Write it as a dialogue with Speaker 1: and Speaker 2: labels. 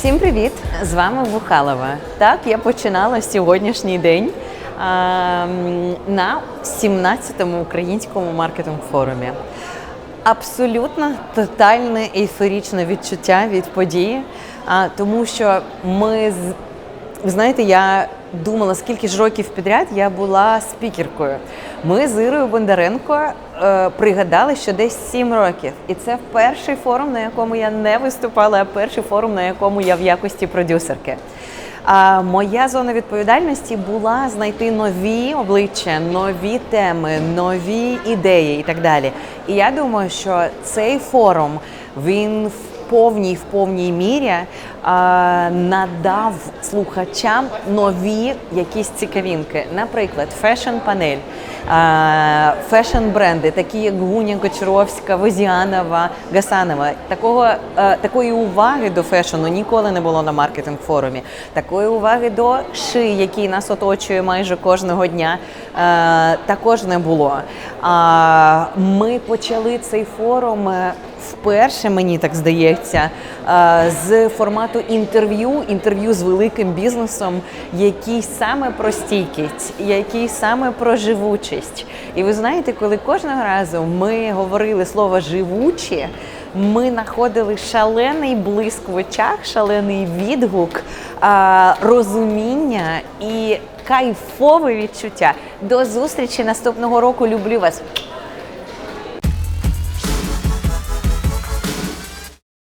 Speaker 1: Всім привіт! З вами Вухалова. Так, я починала сьогоднішній день на 17-му українському маркетинг форумі. Абсолютно тотальне ейфорічне відчуття від події, а, тому що ми з ви знаєте, я думала, скільки ж років підряд я була спікеркою. Ми з Ірою Бондаренко е, пригадали, що десь 7 років. І це перший форум, на якому я не виступала, а перший форум, на якому я в якості продюсерки. А моя зона відповідальності була знайти нові обличчя, нові теми, нові ідеї і так далі. І я думаю, що цей форум він повній в повній мірі а, надав слухачам нові якісь цікавинки. Наприклад, фешн-панель, фешн-бренди, такі як Гуня Кочаровська, Возіанова, Гасанова. Такого е, такої уваги до фешену ніколи не було на маркетинг форумі. Такої уваги до ши, який нас оточує майже кожного дня, е, також не було. А ми почали цей форум. е, Вперше мені так здається, е, з формату інтерв'ю, інтерв'ю з великим бізнесом, який саме про стійкість, який саме про живучість. І ви знаєте, коли кожного разу ми говорили слово живучі, ми знаходили шалений блиск в очах, шалений відгук, розуміння і кайфове відчуття. До зустрічі наступного року. Люблю вас.